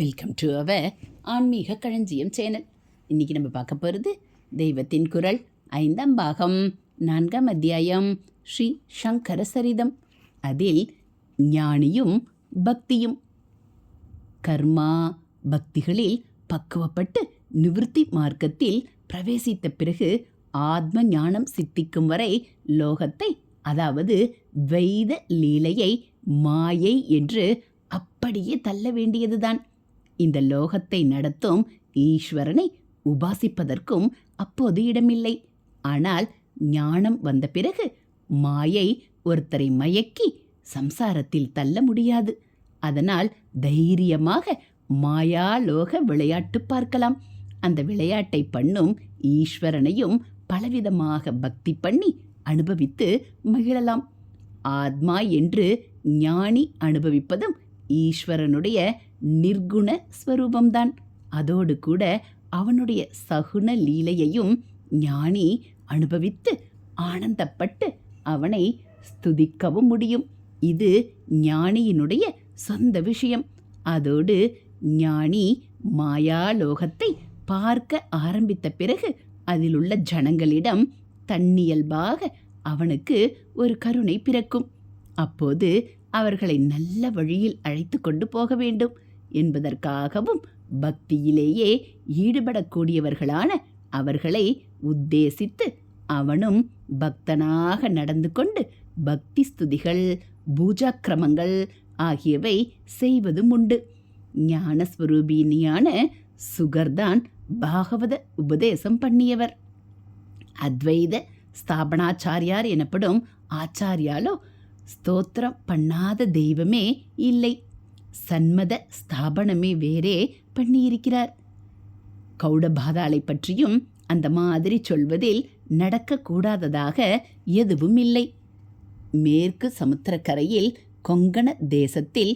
Welcome to our ஆன்மீக களஞ்சியம் channel. இன்றைக்கி நம்ம பார்க்க போகிறது தெய்வத்தின் குரல் ஐந்தாம் பாகம் நான்காம் அத்தியாயம் ஸ்ரீ சங்கர சரிதம். அதில் ஞானியும் பக்தியும். கர்மா பக்திகளில் பக்குவப்பட்டு நிவிருத்தி மார்க்கத்தில் பிரவேசித்த பிறகு ஆத்ம ஞானம் சித்திக்கும் வரை லோகத்தை அதாவது துவைத லீலையை மாயை என்று அப்படியே தள்ள வேண்டியதுதான். இந்த லோகத்தை நடத்தும் ஈஸ்வரனை உபாசிப்பதற்கும் அப்போது இடமில்லை. ஆனால் ஞானம் வந்த பிறகு மாயை ஒருத்தரை மயக்கி சம்சாரத்தில் தள்ள முடியாது. அதனால் தைரியமாக மாயாலோக விளையாட்டு பார்க்கலாம். அந்த விளையாட்டை பண்ணும் ஈஸ்வரனையும் பலவிதமாக பக்தி பண்ணி அனுபவித்து மகிழலாம். ஆத்மா என்று ஞானி அனுபவிப்பதும் ஈஸ்வரனுடைய நிர்குண ஸ்வரூபம்தான். அதோடு கூட அவனுடைய சகுன லீலையையும் ஞானி அனுபவித்து ஆனந்தப்பட்டு அவனை ஸ்துதிக்கவும் முடியும். இது ஞானியினுடைய சொந்த விஷயம். அதோடு ஞானி மாயாலோகத்தை பார்க்க ஆரம்பித்த பிறகு அதிலுள்ள ஜனங்களிடம் தன்னியல்பாக அவனுக்கு ஒரு கருணை பிறக்கும். அப்போது அவர்களை நல்ல வழியில் அழைத்து கொண்டு போக வேண்டும். என்பதற்காகவும் பக்தியிலேயே ஈடுபடக்கூடியவர்களான அவர்களை உத்தேசித்து அவனும் பக்தனாக நடந்து கொண்டு பக்தி ஸ்துதிகள் பூஜாக்கிரமங்கள் ஆகியவை செய்வதும் உண்டு. ஞானஸ்வரூபினியான சுகர்தான் பாகவத உபதேசம் பண்ணியவர். அத்வைத ஸ்தாபனாச்சாரியார் எனப்படும் ஆச்சாரியாலோ ஸ்தோத்திரம் பண்ணாத தெய்வமே இல்லை. சன்மத ஸ்தாபனமே வேறே பண்ணியிருக்கிறார். கௌடபாதாளை பற்றியும் அந்த மாதிரி சொல்வதில் நடக்கக்கூடாததாக எதுவும் இல்லை மேற்கு சமுத்திரக்கரையில் கொங்கண தேசத்தில்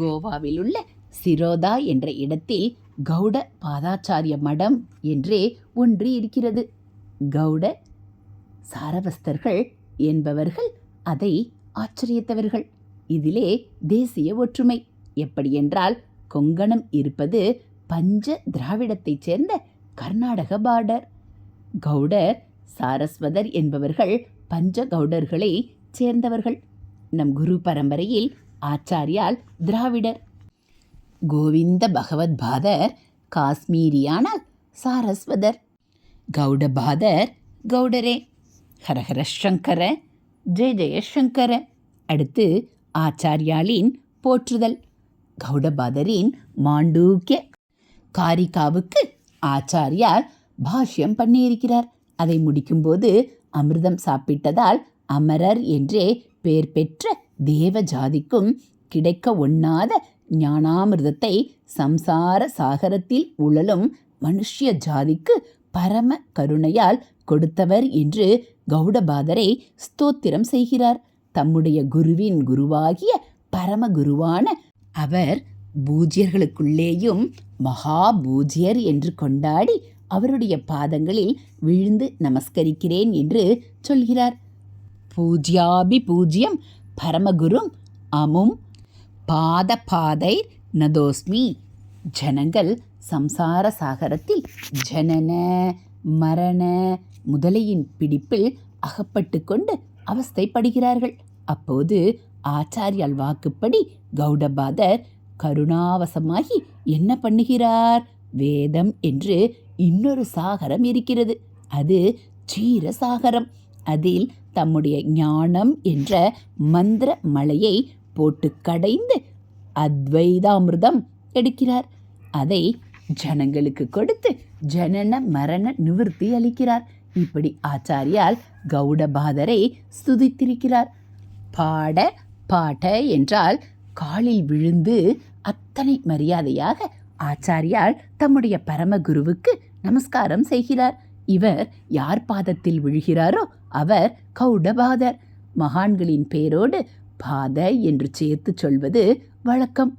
கோவாவில் உள்ள சிரோதா என்ற இடத்தில் கௌட பாதாச்சாரிய மடம் என்றே ஒன்று இருக்கிறது. கௌட சாரவஸ்தர்கள் என்பவர்கள் அதை ஆச்சரியத்தவர்கள். இதிலே தேசிய ஒற்றுமை. எப்படியென்றால் கொங்கணம் இருப்பது பஞ்ச திராவிடத்தைச் சேர்ந்த கர்நாடக பார்டர். கௌடர் சாரஸ்வதர் என்பவர்கள் பஞ்ச கவுடர்களை சேர்ந்தவர்கள். நம் குரு பரம்பரையில் ஆச்சாரியால் திராவிடர். கோவிந்த பகவத் பாதர் காஷ்மீரியானால் சாரஸ்வதர். கௌடபாதர் கௌடரே. ஹரஹர சங்கர ஜெய ஜெயசங்கர அடுத்து ஆச்சாரியாளின் போற்றுதல். கௌடபாதரின் மாண்டூக்கிய காரிகாவுக்கு ஆச்சாரியார் பாஷ்யம் பண்ணியிருக்கிறார். அதை முடிக்கும்போது அமிர்தம் சாப்பிட்டதால் அமரர் என்றே பெயர் பெற்ற தேவ ஜாதிக்கும் கிடைக்க ஒண்ணாத ஞானாமிர்தத்தை சம்சார சாகரத்தில் உழலும் மனுஷ்ய ஜாதிக்கு பரம கருணையால் கொடுத்தவர் என்று கௌடபாதரை ஸ்தோத்திரம் செய்கிறார். தம்முடைய குருவின் குருவாகிய பரமகுருவான அவர் பூஜ்யர்களுக்குள்ளேயும் மகா பூஜ்யர் என்று கொண்டாடி அவருடைய பாதங்களில் விழுந்து நமஸ்கரிக்கிறேன் என்று சொல்கிறார். பூஜ்யாபி பூஜ்யம் பரமகுரும் அமும் பாத பாதை நதோஸ்மி. ஜனங்கள் சம்சார சாகரத்தில் ஜனன மரண முதலையின் பிடிப்பில் அகப்பட்டு கொண்டு அவஸ்தைப்படுகிறார்கள். அப்போது ஆச்சாரியால் வாக்குப்படி கௌடபாதர் கருணாவசமாகி என்ன பண்ணுகிறார்? வேதம் என்று இன்னொரு சாகரம் இருக்கிறது. அது சீர சாகரம் அதில் தம்முடைய ஞானம் என்ற மந்திர மலையை போட்டு கடைந்து அத்வைதாமிர்தம் எடுக்கிறார். அதை ஜனங்களுக்கு கொடுத்து ஜனன மரண நிவிருத்தி அளிக்கிறார். இப்படி ஆச்சாரியால் கௌடபாதரை ஸ்துதித்திருக்கிறார். பாட பாட என்றால் காலில் விழுந்து அத்தனை மரியாதையாக ஆச்சாரியால் தம்முடைய பரமகுருவுக்கு நமஸ்காரம் செய்கிறார். இவர் யார் பாதத்தில் விழுகிறாரோ அவர் கௌடபாதர். மகான்களின் பேரோடு பாத என்று சேர்த்து சொல்வது வழக்கம்.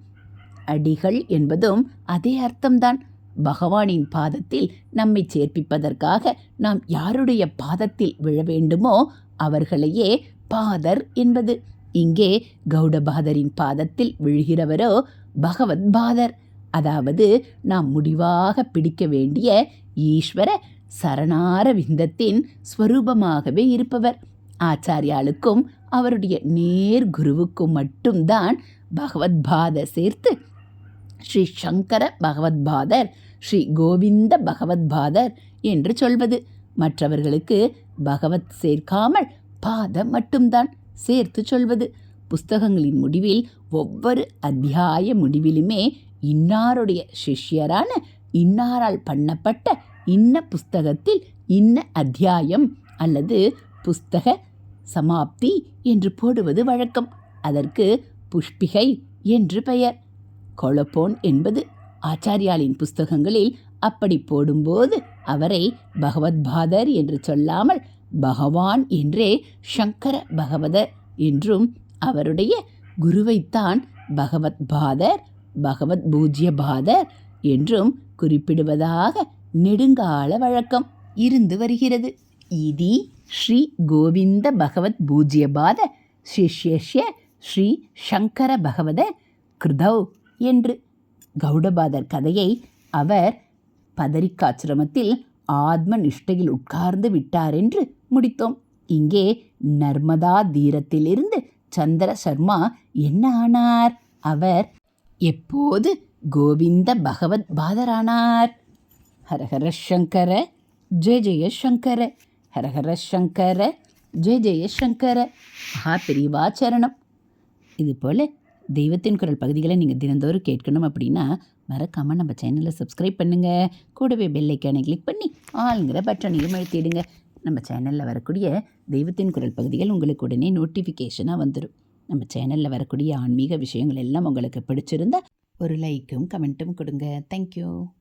அடிகள் என்பதும் அதே அர்த்தம்தான். பகவானின் பாதத்தில் நம்மை சேர்ப்பிப்பதற்காக நாம் யாருடைய பாதத்தில் விழ வேண்டுமோ அவர்களையே பாதர் என்பது. இங்கே கௌடபாதரின் பாதத்தில் விழுகிறவரோ பகவத் பாதர். அதாவது நாம் முடிவாக பிடிக்க வேண்டிய ஈஸ்வர சரணார விந்தத்தின் ஸ்வரூபமாகவே இருப்பவர். ஆச்சாரியாளுக்கும் அவருடைய நேர் குருவுக்கும் மட்டும்தான் பகவத்பாத சேர்த்து ஸ்ரீ சங்கர பகவத்பாதர் ஸ்ரீ கோவிந்த பகவத்பாதர் என்று சொல்வது. மற்றவர்களுக்கு பகவத் சேர்க்காமல் பாதம் மட்டும்தான் சேர்த்து சொல்வது. புஸ்தகங்களின் முடிவில் ஒவ்வொரு அத்தியாய முடிவிலுமே இன்னாருடைய சிஷ்யரான இன்னாரால் பண்ணப்பட்ட இன்ன புஸ்தகத்தில் இன்ன அத்தியாயம் அல்லது புஸ்தக சமாப்தி என்று போடுவது வழக்கம். அதற்கு புஷ்பிகை என்று பெயர். கொலப்போன் என்பது ஆச்சாரியாலின் புஸ்தகங்களில் அப்படி போடும்போது அவரை பகவத்பாதர் என்று சொல்லாமல் பகவான் என்றே சங்கர பகவதர் என்றும் அவருடைய குருவைத்தான் பகவத்பாதர் பகவத் பூஜ்யபாதர் என்றும் குறிப்பிடுவதாக நெடுங்கால வழக்கம் இருந்து வருகிறது. இதி ஸ்ரீ கோவிந்த பகவத் பூஜ்யபாத சிஷ்யஷ்ய ஸ்ரீ சங்கர பகவத கிருதௌ என்று கௌடபாதர் கதையை அவர் பதரிக்காசிரமத்தில் ஆத்ம நிஷ்டையில் உட்கார்ந்து விட்டார் என்று முடித்தோம். இங்கே நர்மதா தீரத்திலிருந்து சந்திர சர்மா என்ன ஆனார்? அவர் எப்போது கோவிந்த பகவத் பாதரானார்? ஹரஹர சங்கர ஜெய ஜெய சங்கர ஹரஹர சங்கர ஜெய ஜெய சங்கர. மகா பிரிவாச்சரணம் இது போல் தெய்வத்தின் குரல் பகுதிகளை நீங்கள் தினந்தோறும் கேட்கணும் அப்படின்னா மறக்காமல் நம்ம சேனலை சப்ஸ்கிரைப் பண்ணுங்கள் கூடவே பெல் ஐக்கானை கிளிக் பண்ணி ஆளுங்கிற பட்டனையும் அழுத்திடுங்க நம்ம சேனலில் வரக்கூடிய தெய்வத்தின் குரல் பகுதிகள் உங்களுக்கு உடனே நோட்டிஃபிகேஷனாக வந்துடும் நம்ம சேனலில் வரக்கூடிய ஆன்மீக விஷயங்கள் எல்லாம் உங்களுக்கு பிடிச்சிருந்தா ஒரு லைக்கும் கமெண்ட்டும் கொடுங்க. தேங்க்யூ